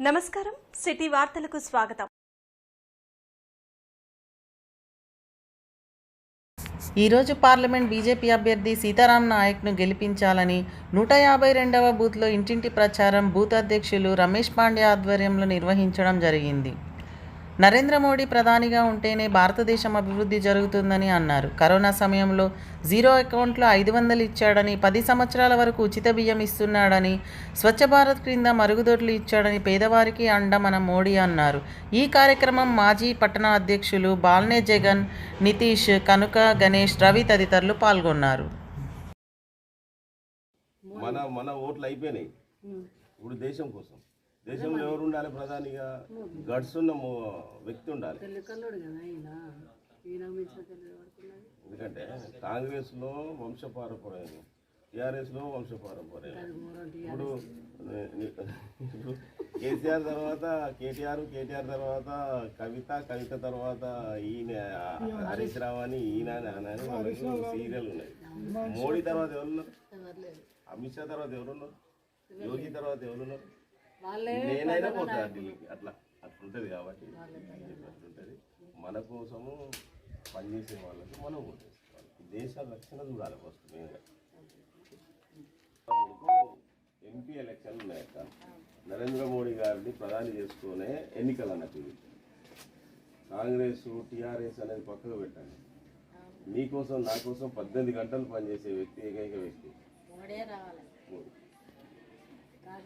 నమస్కారం. సిటీ వార్తలకు స్వాగతం. ఈరోజు పార్లమెంట్ బీజేపీ అభ్యర్థి సీతారాం నాయక్ను గెలిపించాలని నూట యాభై రెండవ బూత్లో ఇంటింటి ప్రచారం బూత్ అధ్యక్షులు రమేష్ పాండే ఆధ్వర్యంలో నిర్వహించడం జరిగింది. నరేంద్ర మోడీ ప్రధానిగా ఉంటేనే భారతదేశం అభివృద్ధి జరుగుతుందని అన్నారు. కరోనా సమయంలో జీరో అకౌంట్లో ఐదు వందలు ఇచ్చాడని పది సంవత్సరాల వరకు ఉచిత బియ్యం ఇస్తున్నాడని స్వచ్ఛ భారత్ క్రింద మరుగుదొడ్లు ఇచ్చాడని పేదవారికి అండ మన మోడీ అన్నారు. ఈ కార్యక్రమం మాజీ పట్టణ అధ్యక్షులు బాల్నే జగన్ నితీష్ కనుక గణేష్ రవి తదితరులు పాల్గొన్నారు. మన మన ఓట్లు అయిపోయినాయి. ఇప్పుడు దేశం కోసం. దేశంలో ఎవరు ఉండాలి ప్రధానిగా? గడ్స్ ఉన్న మో- వ్యక్తి ఉండాలి. ఎందుకంటే కాంగ్రెస్లో వంశపారపర్యం. టిఆర్ఎస్. లో వంశపారపర్యం ఇప్పుడు ఇప్పుడు కేసీఆర్ తర్వాత కేటీఆర్ కేటీఆర్ తర్వాత కవిత కవిత తర్వాత ఈయన హరీష్ రావు అని ఈయన అని అని వాళ్ళకి సీరియల్ ఉన్నాయి. మోడీ తర్వాత ఎవరున్నారు? అమిత్ షా తర్వాత ఎవరున్నారు? యోగి తర్వాత ఎవరున్నారు? నేనైనా పోతా ఢిల్లీకి అట్లా అట్లుంటది కాబట్టి అట్లుంటది. మన కోసము పనిచేసే వాళ్ళకి మనం ఓటేసుకోవాలి దేశ రక్షణ చూడాలి ఫస్ట్ మెయిన్గా ఎంపీ ఎలక్షన్లు ఉన్నాయట నరేంద్ర మోడీ గారిని ప్రధాని చేసుకునే ఎన్నికలు అన్నట్టు. కాంగ్రెస్ టీఆర్ఎస్ అనేది పక్కకు పెట్టండి. మీకోసం నా కోసం పద్దెనిమిది గంటలు పనిచేసే వ్యక్తి ఏకైక వ్యక్తి మోడే.